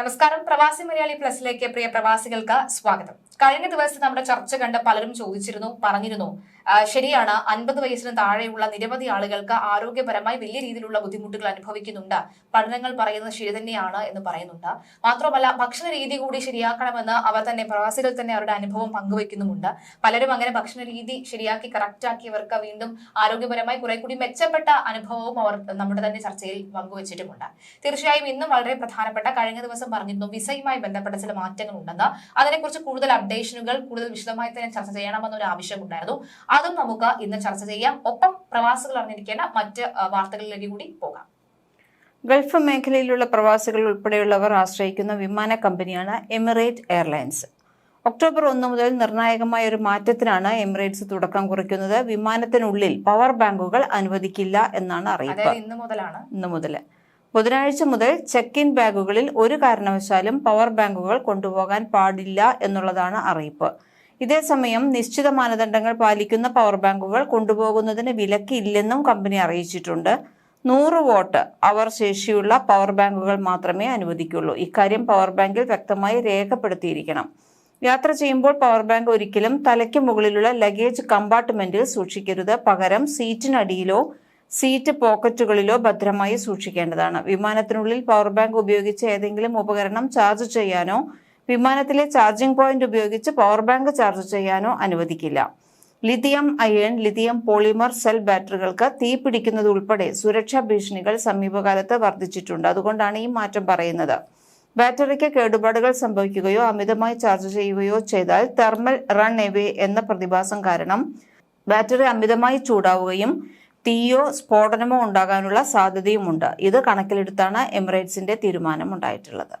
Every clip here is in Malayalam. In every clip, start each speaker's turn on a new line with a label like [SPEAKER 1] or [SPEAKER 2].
[SPEAKER 1] നമസ്കാരം. പ്രവാസി മലയാളി പ്ലസിലേക്ക് പ്രിയ പ്രവാസികൾക്ക് സ്വാഗതം. കഴിഞ്ഞ ദിവസം നമ്മുടെ ചർച്ച കണ്ട് പലരും ചോദിച്ചിരുന്നു പറഞ്ഞിരുന്നു ശരിയാണ്. അൻപത് വയസ്സിന് താഴെയുള്ള നിരവധി ആളുകൾക്ക് ആരോഗ്യപരമായി വലിയ രീതിയിലുള്ള ബുദ്ധിമുട്ടുകൾ അനുഭവിക്കുന്നുണ്ട്. പഠനങ്ങൾ പറയുന്നത് ശരി തന്നെയാണ് എന്ന് പറയുന്നുണ്ട്. മാത്രമല്ല ഭക്ഷണ രീതി കൂടി ശരിയാക്കണമെന്ന് അവർ തന്നെ പ്രവാസികൾ തന്നെ അവരുടെ അനുഭവം പങ്കുവെക്കുന്നുമുണ്ട്. പലരും അങ്ങനെ ഭക്ഷണ രീതി ശരിയാക്കി കറക്റ്റാക്കിയവർക്ക് വീണ്ടും ആരോഗ്യപരമായി കുറെ കൂടി മെച്ചപ്പെട്ട അനുഭവവും അവർ നമ്മുടെ തന്നെ ചർച്ചയിൽ പങ്കുവച്ചിട്ടുമുണ്ട്. തീർച്ചയായും ഇന്നും വളരെ പ്രധാനപ്പെട്ട കഴിഞ്ഞ ദിവസം പറഞ്ഞിരുന്നു വിസയുമായി ബന്ധപ്പെട്ട ചില മാറ്റങ്ങൾ ഉണ്ടെന്ന് അതിനെക്കുറിച്ച് കൂടുതൽ അപ്ഡേഷനുകൾ കൂടുതൽ വിശദമായി തന്നെ ചർച്ച ചെയ്യണമെന്നൊരു ആവശ്യമുണ്ടായിരുന്നു അതും നമുക്ക് ഇന്ന് ചർച്ച ചെയ്യാം. ഒപ്പം പ്രവാസികൾ അറിഞ്ഞിരിക്കേണ്ട മറ്റ് വാർത്തകളിലേക്ക് കൂടി പോകാം.
[SPEAKER 2] ഗൾഫ് മേഖലയിലുള്ള പ്രവാസികൾ ഉൾപ്പെടെയുള്ളവർ ആശ്രയിക്കുന്ന വിമാന കമ്പനിയാണ് എമിറേറ്റ് എയർലൈൻസ്. ഒക്ടോബർ ഒന്ന് മുതൽ നിർണായകമായ ഒരു മാറ്റത്തിനാണ് എമിറേറ്റ്സ് തുടക്കം കുറിക്കുന്നത്. വിമാനത്തിനുള്ളിൽ പവർ ബാങ്കുകൾ അനുവദിക്കില്ല എന്നാണ് അറിയിപ്പ്.
[SPEAKER 1] അതായത് ഇന്ന് മുതലാണ്.
[SPEAKER 2] ഇന്ന് മുതൽ. ബുധനാഴ്ച മുതൽ ചെക്ക് ഇൻ ബാഗുകളിൽ ഒരു കാരണവശാലും പവർ ബാങ്കുകൾ കൊണ്ടുപോകാൻ പാടില്ല എന്നുള്ളതാണ് അറിയിപ്പ്. ഇതേസമയം നിശ്ചിത മാനദണ്ഡങ്ങൾ പാലിക്കുന്ന പവർ ബാങ്കുകൾ കൊണ്ടുപോകുന്നതിന് വിലക്കില്ലെന്നും കമ്പനി അറിയിച്ചിട്ടുണ്ട്. നൂറ് വോട്ട് അവർ ശേഷിയുള്ള പവർ ബാങ്കുകൾ മാത്രമേ അനുവദിക്കുള്ളൂ. ഇക്കാര്യം പവർ ബാങ്കിൽ വ്യക്തമായി രേഖപ്പെടുത്തിയിരിക്കണം. യാത്ര ചെയ്യുമ്പോൾ പവർ ബാങ്ക് ഒരിക്കലും തലയ്ക്ക് മുകളിലുള്ള ലഗേജ് കമ്പാർട്ട്മെന്റിൽ സൂക്ഷിക്കരുത്. പകരം സീറ്റിനടിയിലോ സീറ്റ് പോക്കറ്റുകളിലോ ഭദ്രമായി സൂക്ഷിക്കേണ്ടതാണ്. വിമാനത്തിനുള്ളിൽ പവർ ബാങ്ക് ഉപയോഗിച്ച് ഏതെങ്കിലും ഉപകരണം ചാർജ് ചെയ്യാനോ വിമാനത്തിലെ ചാർജിംഗ് പോയിന്റ് ഉപയോഗിച്ച് പവർ ബാങ്ക് ചാർജ് ചെയ്യാനോ അനുവദിക്കില്ല. Lithium ion lithium polymer cell ബാറ്ററികൾക്ക് തീ പിടിക്കുന്നത് ഉൾപ്പെടെ സുരക്ഷാ ഭീഷണികൾ സമീപകാലത്ത് വർദ്ധിച്ചിട്ടുണ്ട്. അതുകൊണ്ടാണ് ഈ മാറ്റം പറയുന്നത്. ബാറ്ററിക്ക് കേടുപാടുകൾ സംഭവിക്കുകയോ അമിതമായി ചാർജ് ചെയ്യുകയോ ചെയ്താൽ തെർമൽ റൺ എവേ എന്ന പ്രതിഭാസം കാരണം ബാറ്ററി അമിതമായി ചൂടാവുകയും തീയോ സ്ഫോടനമോ ഉണ്ടാകാനുള്ള സാധ്യതയുമുണ്ട്. ഇത് കണക്കിലെടുത്താണ് എമിറേറ്റ്സിന്റെ തീരുമാനമുണ്ടായിട്ടുള്ളത്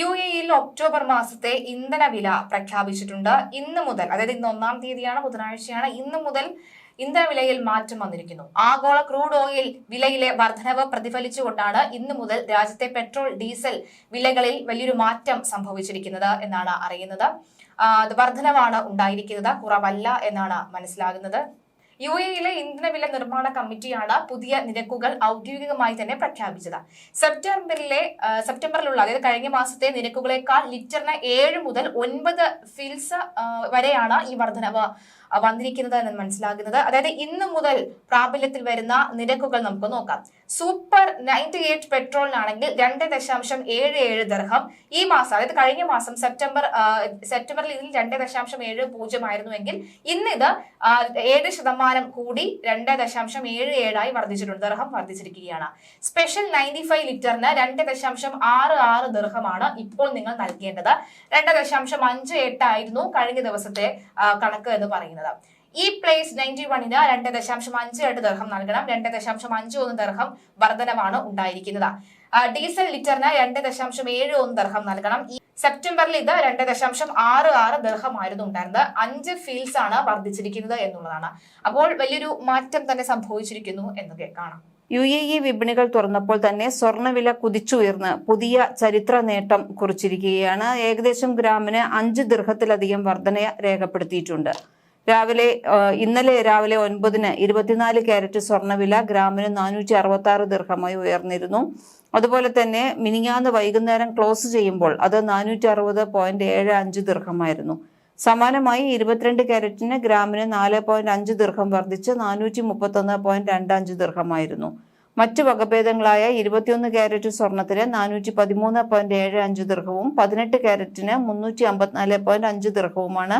[SPEAKER 1] യു എയിൽ ഒക്ടോബർ മാസത്തെ ഇന്ധന വില പ്രഖ്യാപിച്ചിട്ടുണ്ട്. ഇന്ന് മുതൽ അതായത് ഇന്ന് ഒന്നാം തീയതിയാണ് ബുധനാഴ്ചയാണ് ഇന്ന് മുതൽ ഇന്ധന വിലയിൽ മാറ്റം വന്നിരിക്കുന്നു. ആഗോള ക്രൂഡ് ഓയിൽ വിലയിലെ വർധനവ് പ്രതിഫലിച്ചുകൊണ്ടാണ് ഇന്ന് മുതൽ രാജ്യത്തെ പെട്രോൾ ഡീസൽ വിലകളിൽ വലിയൊരു മാറ്റം സംഭവിച്ചിരിക്കുന്നത് എന്നാണ് അറിയുന്നത്. വർധനവാണ് ഉണ്ടായിരിക്കുന്നത് കുറവല്ല എന്നാണ് മനസ്സിലാകുന്നത്. യു എയിലെ ഇന്ധനവില നിർമ്മാണ കമ്മിറ്റിയാണ് പുതിയ നിരക്കുകൾ ഔദ്യോഗികമായി തന്നെ പ്രഖ്യാപിച്ചത്. സെപ്റ്റംബറിലെ സെപ്റ്റംബറിലുള്ള അതായത് കഴിഞ്ഞ മാസത്തെ നിരക്കുകളെക്കാൾ ലിറ്ററിന് ഏഴ് മുതൽ ഒൻപത് ഫിൽസ് വരെയാണ് ഈ വർധനവ് വന്നിരിക്കുന്നത് എന്ന് മനസ്സിലാകുന്നത്. അതായത് ഇന്ന് മുതൽ പ്രാബല്യത്തിൽ വരുന്ന നിരക്കുകൾ നമുക്ക് നോക്കാം. സൂപ്പർ നയന്റി എയ്റ്റ് പെട്രോളിനാണെങ്കിൽ രണ്ട് ദശാംശം ഏഴ് ഏഴ് ദർഹം. ഈ മാസം അതായത് കഴിഞ്ഞ മാസം സെപ്റ്റംബർ സെപ്റ്റംബറിൽ ഇതിൽ രണ്ട് ദശാംശം ഏഴ് പൂജ്യം ആയിരുന്നുവെങ്കിൽ ഇന്ന് ഇത് ഏഴ് ശതമാനം കൂടി രണ്ട് ദശാംശം ഏഴ് ഏഴായി വർദ്ധിച്ചിട്ടുണ്ട് ദർഹം വർദ്ധിച്ചിരിക്കുകയാണ്. സ്പെഷ്യൽ നയന്റി ഫൈവ് ലിറ്ററിന് രണ്ട് ദശാംശം ആറ് ആറ് ദർഹമാണ് ഇപ്പോൾ നിങ്ങൾ നൽകേണ്ടത്. രണ്ട് ദശാംശം അഞ്ച് എട്ടായിരുന്നു കഴിഞ്ഞ ദിവസത്തെ കണക്ക് എന്ന് പറയുന്നത്. ഈ പ്ലേസ് നയന്റി വണ്ണിന് രണ്ട് ദശാംശം അഞ്ച് എട്ട് ദർഹം നൽകണം. രണ്ട് ദശാംശം അഞ്ച് ഒന്ന് ദർഹം വർധനമാണ് ഉണ്ടായിരിക്കുന്നത്. ഡീസൽ ലിറ്ററിന് രണ്ട് ദശാംശം ഏഴ് ഒന്ന് ദർഹം നൽകണം. ഈ സെപ്റ്റംബറിൽ ഇത് രണ്ട് ദശാംശം ആറ് ആറ് ദർഹമായിരുന്നു ഉണ്ടായിരുന്നത്. അഞ്ച് ഫീൽസ് ആണ് വർദ്ധിച്ചിരിക്കുന്നത് എന്നുള്ളതാണ്. അപ്പോൾ വലിയൊരു മാറ്റം തന്നെ സംഭവിച്ചിരിക്കുന്നു എന്നൊക്കെ കാണാം
[SPEAKER 2] യു എ ഇ വിപണികൾ തുറന്നപ്പോൾ തന്നെ സ്വർണവില കുതിച്ചുയർന്ന് പുതിയ ചരിത്ര നേട്ടം കുറിച്ചിരിക്കുകയാണ്. ഏകദേശം ഗ്രാമിന് അഞ്ച് ദീർഘത്തിലധികം വർധന രേഖപ്പെടുത്തിയിട്ടുണ്ട്. രാവിലെ ഇന്നലെ രാവിലെ ഒൻപതിന് ഇരുപത്തിനാല് ക്യാരറ്റ് സ്വർണവില ഗ്രാമിന് നാനൂറ്റി അറുപത്തി ആറ് ദീർഘമായി ഉയർന്നിരുന്നു. അതുപോലെ തന്നെ മിനിങ്ങാന്ന് വൈകുന്നേരം ക്ലോസ് ചെയ്യുമ്പോൾ അത് നാനൂറ്റി അറുപത് പോയിന്റ് ഏഴ് അഞ്ച് ദീർഘമായിരുന്നു. സമാനമായി ഇരുപത്തിരണ്ട് ക്യാരറ്റിന് ഗ്രാമിന് നാല് പോയിന്റ് അഞ്ച് ദീർഘം വർദ്ധിച്ച് നാനൂറ്റി മുപ്പത്തൊന്ന് പോയിന്റ് രണ്ട് അഞ്ച് ദീർഘമായിരുന്നു. മറ്റ് വകഭേദങ്ങളായ ഇരുപത്തിയൊന്ന് ക്യാരറ്റ് സ്വർണത്തിന് നാനൂറ്റി പതിമൂന്ന് പോയിന്റ് ഏഴ് അഞ്ച് ദീർഘവും പതിനെട്ട് ക്യാരറ്റിന് മുന്നൂറ്റി അമ്പത്തിനാല് പോയിന്റ് അഞ്ച് ദീർഘവുമാണ്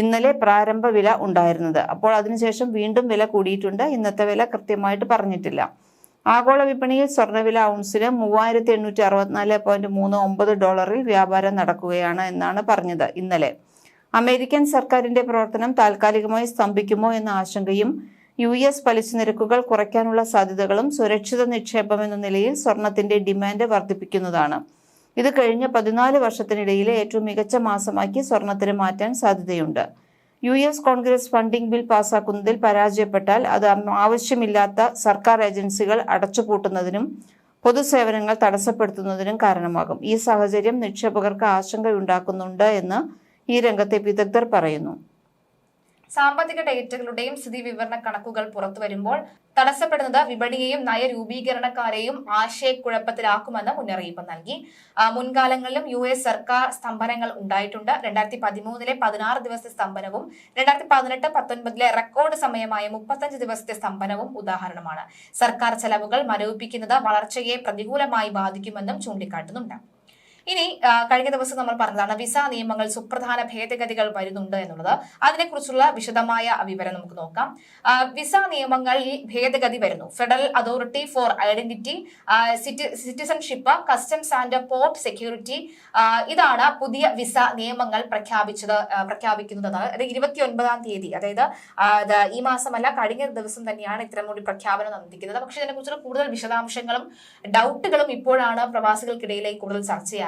[SPEAKER 2] ഇന്നലെ പ്രാരംഭ വില ഉണ്ടായിരുന്നത്. അപ്പോൾ അതിനുശേഷം വീണ്ടും വില കൂടിയിട്ടുണ്ട്. ഇന്നത്തെ വില കൃത്യമായിട്ട് പറഞ്ഞിട്ടില്ല. ആഗോള വിപണിയിൽ സ്വർണവില ഔൺസിന് മൂവായിരത്തി എണ്ണൂറ്റി അറുപത്തിനാല് പോയിന്റ് മൂന്ന് ഒമ്പത് ഡോളറിൽ വ്യാപാരം നടക്കുകയാണ് എന്നാണ് പറഞ്ഞത് ഇന്നലെ. അമേരിക്കൻ സർക്കാരിന്റെ പ്രവർത്തനം താൽക്കാലികമായി സ്തംഭിക്കുമോ എന്ന ആശങ്കയും യു എസ് പലിശ നിരക്കുകൾ കുറയ്ക്കാനുള്ള സാധ്യതകളും സുരക്ഷിത നിക്ഷേപം എന്ന നിലയിൽ സ്വർണത്തിന്റെ ഡിമാൻഡ് വർദ്ധിപ്പിക്കുന്നതാണ്. ഇത് കഴിഞ്ഞ പതിനാല് വർഷത്തിനിടയിലെ ഏറ്റവും മികച്ച മാസമാക്കി സ്വർണത്തിന് മാറ്റാൻ സാധ്യതയുണ്ട്. U S Congress funding bill പാസാക്കുന്നതിൽ പരാജയപ്പെട്ടാൽ അത് ആവശ്യമില്ലാത്ത സർക്കാർ ഏജൻസികൾ അടച്ചുപൂട്ടുന്നതിനും പൊതുസേവനങ്ങൾ തടസ്സപ്പെടുത്തുന്നതിനും കാരണമാകും. ഈ സാഹചര്യം നിക്ഷേപകർക്ക് ആശങ്കയുണ്ടാക്കുന്നുണ്ട് എന്ന് ഈ രംഗത്തെ വിദഗ്ധർ പറയുന്നു.
[SPEAKER 1] സാമ്പത്തിക ഡേറ്റകളുടെയും സ്ഥിതി വിവരണ കണക്കുകൾ പുറത്തു വരുമ്പോൾ തടസ്സപ്പെടുന്നത് വിപണിയെയും നയരൂപീകരണക്കാരെയും ആശയക്കുഴപ്പത്തിലാക്കുമെന്ന് മുന്നറിയിപ്പ് നൽകി. മുൻകാലങ്ങളിലും യു എസ് സർക്കാർ സ്തംഭനങ്ങൾ ഉണ്ടായിട്ടുണ്ട്. രണ്ടായിരത്തി പതിമൂന്നിലെ പതിനാറ് ദിവസത്തെ സ്തംഭനവും രണ്ടായിരത്തി പതിനെട്ട് പത്തൊൻപതിലെ റെക്കോർഡ് സമയമായ മുപ്പത്തഞ്ച് ദിവസത്തെ സ്തംഭനവും ഉദാഹരണമാണ്. സർക്കാർ ചെലവുകൾ മരവിപ്പിക്കുന്നത് വളർച്ചയെ പ്രതികൂലമായി ബാധിക്കുമെന്നും ചൂണ്ടിക്കാട്ടുന്നുണ്ട്. ഇനി കഴിഞ്ഞ ദിവസം നമ്മൾ പറഞ്ഞതാണ് വിസ നിയമങ്ങൾ സുപ്രധാന ഭേദഗതികൾ വരുന്നുണ്ട് എന്നുള്ളത്. അതിനെക്കുറിച്ചുള്ള വിശദമായ വിവരം നമുക്ക് നോക്കാം. വിസ നിയമങ്ങളിൽ ഭേദഗതി വരുന്നു. Federal Authority for Identity Citizenship Customs and Port Security ഇതാണ് പുതിയ വിസ നിയമങ്ങൾ പ്രഖ്യാപിച്ചത് പ്രഖ്യാപിക്കുന്നത്. അതായത് ഇരുപത്തി ഒൻപതാം തീയതി. അതായത് ഈ മാസമല്ല കഴിഞ്ഞ ദിവസം തന്നെയാണ് ഇത്തരം കൂടി പ്രഖ്യാപനം നടന്നിരിക്കുന്നത്. പക്ഷേ ഇതിനെക്കുറിച്ചുള്ള കൂടുതൽ വിശദാംശങ്ങളും ഡൗട്ടുകളും ഇപ്പോഴാണ് പ്രവാസികൾക്കിടയിലേക്ക് കൂടുതൽ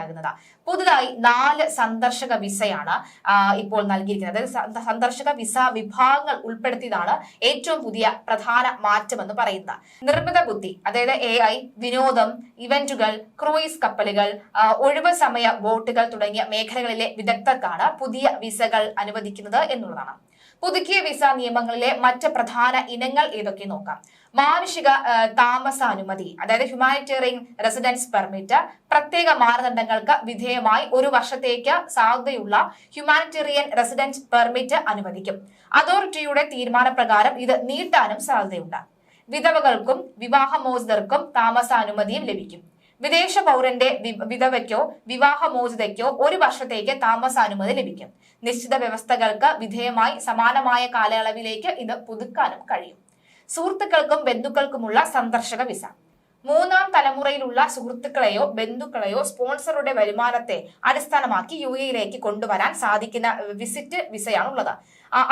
[SPEAKER 1] ചർച്ചയാകുന്നത് പുതുതായി നാല് സന്ദർശക വിസയാണ് ഇപ്പോൾ നൽകിയിരിക്കുന്നത്. സന്ദർശക വിസ വിഭാഗങ്ങൾ ഉൾപ്പെടുത്തിയതാണ് ഏറ്റവും പുതിയ പ്രധാന മാറ്റം എന്ന് പറയുന്നത്. നിർമ്മിത ബുദ്ധി അതായത് എ ഐ വിനോദം ഇവന്റുകൾ ക്രൂയിസ് കപ്പലുകൾ ഒഴിവ് സമയ ബോട്ടുകൾ തുടങ്ങിയ മേഖലകളിലെ വിദഗ്ധർക്കാണ് പുതിയ വിസകൾ അനുവദിക്കുന്നത് എന്നുള്ളതാണ്. പുതുക്കിയ വിസ നിയമങ്ങളിലെ മറ്റ് പ്രധാന ഇനങ്ങൾ ഏതൊക്കെ നോക്കാം. മാനുഷിക താമസാനുമതി അതായത് ഹ്യൂമാനിറ്റേറിയൻ റെസിഡൻസ് പെർമിറ്റ് പ്രത്യേക മാനദണ്ഡങ്ങൾക്ക് വിധേയമായി ഒരു വർഷത്തേക്ക് സാധ്യതയുള്ള ഹ്യൂമാനിറ്റേറിയൻ റെസിഡൻസ് പെർമിറ്റ് അനുവദിക്കും. അതോറിറ്റിയുടെ തീരുമാനപ്രകാരം ഇത് നീട്ടാനും സാധ്യതയുണ്ട്. വിധവകൾക്കും വിവാഹമോചിതർക്കും താമസാനുമതിയും ലഭിക്കും. വിദേശ പൗരന്റെ വിധവയ്ക്കോ വിവാഹമോചിതയ്ക്കോ ഒരു വർഷത്തേക്ക് താമസാനുമതി ലഭിക്കും. നിശ്ചിത വ്യവസ്ഥകൾക്ക് വിധേയമായി സമാനമായ കാലയളവിലേക്ക് ഇത് പുതുക്കാനും കഴിയും. സുഹൃത്തുക്കൾക്കും ബന്ധുക്കൾക്കുമുള്ള സന്ദർശക വിസ. മൂന്നാം തലമുറയിലുള്ള സുഹൃത്തുക്കളെയോ ബന്ധുക്കളെയോ സ്പോൺസറുടെ വരുമാനത്തെ അടിസ്ഥാനമാക്കി യു എയിലേക്ക് കൊണ്ടുവരാൻ സാധിക്കുന്ന വിസിറ്റ് വിസയാണുള്ളത്.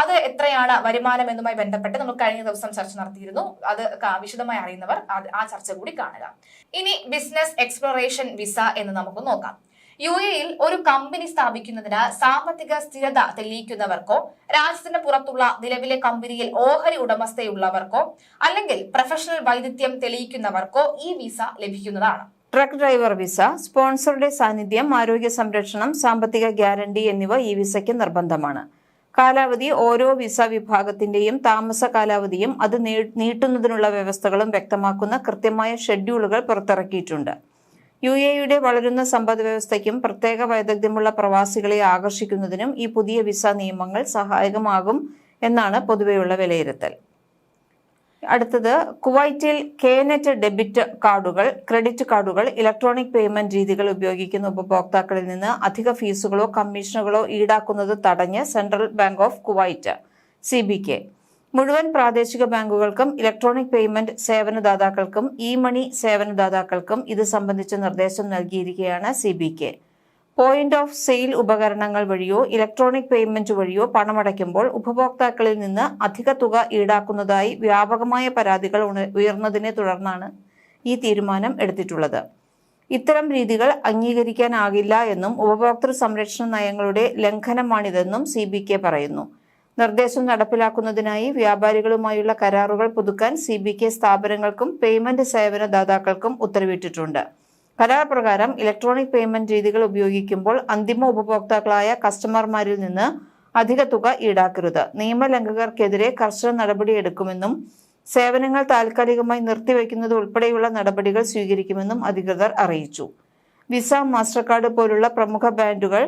[SPEAKER 1] അത് എത്രയാണ് വരുമാനം എന്നുമായി ബന്ധപ്പെട്ട് നമ്മൾ കഴിഞ്ഞ ദിവസം ചർച്ച നടത്തിയിരുന്നു. അത് വിശദമായി അറിയുന്നവർ ആ ചർച്ച കൂടി കാണുക. ഇനി ബിസിനസ് എക്സ്പ്ലോറേഷൻ വിസ എന്ന് നമുക്ക് നോക്കാം. യു എയിൽ ഒരു കമ്പനി സ്ഥാപിക്കുന്നതിന് സാമ്പത്തിക സ്ഥിരത തെളിയിക്കുന്നവർക്കോ രാജ്യത്തിന് പുറത്തുള്ള നിലവിലെ കമ്പനിയിൽ ഓഹരി ഉടമസ്ഥയുള്ളവർക്കോ അല്ലെങ്കിൽ പ്രൊഫഷണൽ വൈദഗ്ധ്യം തെളിയിക്കുന്നവർക്കോ ഈ വിസ ലഭിക്കുന്നതാണ്.
[SPEAKER 2] ട്രക്ക് ഡ്രൈവർ വിസ സ്പോൺസറുടെ സാന്നിധ്യം ആരോഗ്യ സംരക്ഷണം സാമ്പത്തിക ഗ്യാരണ്ടി എന്നിവ ഈ വിസയ്ക്ക് നിർബന്ധമാണ്. കാലാവധി ഓരോ വിസ വിഭാഗത്തിന്റെയും താമസ കാലാവധിയും അത് നീട്ടുന്നതിനുള്ള വ്യവസ്ഥകളും വ്യക്തമാക്കുന്ന കൃത്യമായ ഷെഡ്യൂളുകൾ പുറത്തിറക്കിയിട്ടുണ്ട്. യു എയുടെ വളരുന്ന സമ്പദ് വ്യവസ്ഥയ്ക്കും പ്രത്യേക വൈദഗ്ധ്യമുള്ള പ്രവാസികളെ ആകർഷിക്കുന്നതിനും ഈ പുതിയ വിസ നിയമങ്ങൾ സഹായകമാകും എന്നാണ് പൊതുവെയുള്ള വിലയിരുത്തൽ. അടുത്തത് കുവൈറ്റിൽ കേനെറ്റ് ഡെബിറ്റ് കാർഡുകൾ ക്രെഡിറ്റ് കാർഡുകൾ ഇലക്ട്രോണിക് പേയ്മെന്റ് രീതികൾ ഉപയോഗിക്കുന്ന ഉപഭോക്താക്കളിൽ നിന്ന് അധിക ഫീസുകളോ കമ്മീഷനുകളോ ഈടാക്കുന്നത് തടഞ്ഞ് Central Bank of Kuwait C മുഴുവൻ പ്രാദേശിക ബാങ്കുകൾക്കും ഇലക്ട്രോണിക് പേയ്മെന്റ് സേവനദാതാക്കൾക്കും ഇ മണി സേവനദാതാക്കൾക്കും ഇത് സംബന്ധിച്ച നിർദ്ദേശം നൽകിയിരിക്കുകയാണ് C B K point of sale ഉപകരണങ്ങൾ വഴിയോ ഇലക്ട്രോണിക് പേയ്മെന്റ് വഴിയോ പണമടയ്ക്കുമ്പോൾ ഉപഭോക്താക്കളിൽ നിന്ന് അധിക തുക ഈടാക്കുന്നതായി വ്യാപകമായ പരാതികൾ ഉയർന്നതിനെ തുടർന്നാണ് ഈ തീരുമാനം എടുത്തിട്ടുള്ളത്. ഇത്തരം രീതികൾ അംഗീകരിക്കാനാകില്ല എന്നും ഉപഭോക്തൃ സംരക്ഷണ നയങ്ങളുടെ ലംഘനമാണിതെന്നും സി ബി കെ പറയുന്നു. നിർദ്ദേശം നടപ്പിലാക്കുന്നതിനായി വ്യാപാരികളുമായുള്ള കരാറുകൾ പുതുക്കാൻ സി ബി കെ സ്ഥാപനങ്ങൾക്കും പേയ്മെന്റ് സേവന ദാതാക്കൾക്കും ഉത്തരവിട്ടിട്ടുണ്ട്. കരാർ പ്രകാരം ഇലക്ട്രോണിക് പേയ്മെന്റ് രീതികൾ ഉപയോഗിക്കുമ്പോൾ അന്തിമ ഉപഭോക്താക്കളായ കസ്റ്റമർമാരിൽ നിന്ന് അധിക തുക ഈടാക്കരുത്. നിയമലംഘകർക്കെതിരെ കർശന നടപടിയെടുക്കുമെന്നും സേവനങ്ങൾ താൽക്കാലികമായി നിർത്തിവെക്കുന്നത് ഉൾപ്പെടെയുള്ള നടപടികൾ സ്വീകരിക്കുമെന്നും അധികൃതർ അറിയിച്ചു. വിസ മാസ്റ്റർ കാർഡ് പോലുള്ള പ്രമുഖ ബാൻഡുകൾ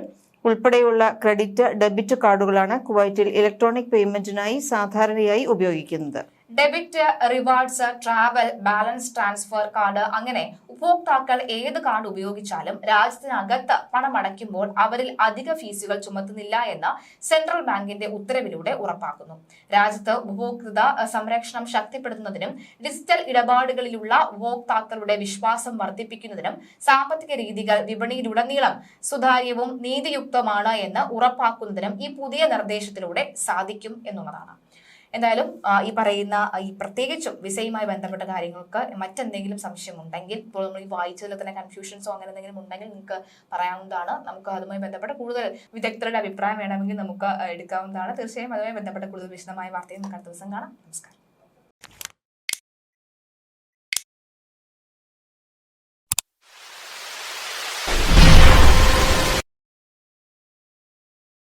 [SPEAKER 2] ഉൾപ്പെടെയുള്ള ക്രെഡിറ്റ് ഡെബിറ്റ് കാർഡുകളാണ് കുവൈറ്റിൽ ഇലക്ട്രോണിക് പേയ്മെന്റിനായി സാധാരണയായി ഉപയോഗിക്കുന്നത്.
[SPEAKER 1] Debit rewards travel balance transfer card അങ്ങനെ ഉപഭോക്താക്കൾ ഏത് കാർഡ് ഉപയോഗിച്ചാലും രാജ്യത്തിനകത്ത് പണമടയ്ക്കുമ്പോൾ അവരിൽ അധിക ഫീസുകൾ ചുമത്തുന്നില്ല എന്ന് സെൻട്രൽ ബാങ്കിന്റെ ഉത്തരവിലൂടെ ഉറപ്പാക്കുന്നു. രാജ്യത്ത് ഉപഭോക്തൃ സംരക്ഷണം ശക്തിപ്പെടുത്തുന്നതിനും ഡിജിറ്റൽ ഇടപാടുകളിലുള്ള ഉപഭോക്താക്കളുടെ വിശ്വാസം വർദ്ധിപ്പിക്കുന്നതിനും സാമ്പത്തിക രീതികൾ വിപണിയിലുടനീളം സുതാര്യവും നീതിയുക്തമാണ് എന്ന് ഉറപ്പാക്കുന്നതിനും ഈ പുതിയ നിർദ്ദേശത്തിലൂടെ സാധിക്കും എന്നുള്ളതാണ്. എന്തായാലും ഈ പറയുന്ന ഈ പ്രത്യേകിച്ചും വിസയുമായി ബന്ധപ്പെട്ട കാര്യങ്ങൾക്ക് മറ്റെന്തെങ്കിലും സംശയം ഉണ്ടെങ്കിൽ ഇപ്പോൾ നമ്മൾ ഈ വായിച്ചതിൽ തന്നെ കൺഫ്യൂഷൻസോ അങ്ങനെ എന്തെങ്കിലും ഉണ്ടെങ്കിൽ നിങ്ങൾക്ക് പറയാവുന്നതാണ്. നമുക്ക് അതുമായി ബന്ധപ്പെട്ട കൂടുതൽ വിദഗ്ധരുടെ അഭിപ്രായം വേണമെങ്കിൽ നമുക്ക് എടുക്കാവുന്നതാണ്. തീർച്ചയായും അതുമായി ബന്ധപ്പെട്ട കൂടുതൽ വിശദമായ വാർത്തയും നമുക്ക് അടുത്ത ദിവസം കാണാം. നമസ്കാരം.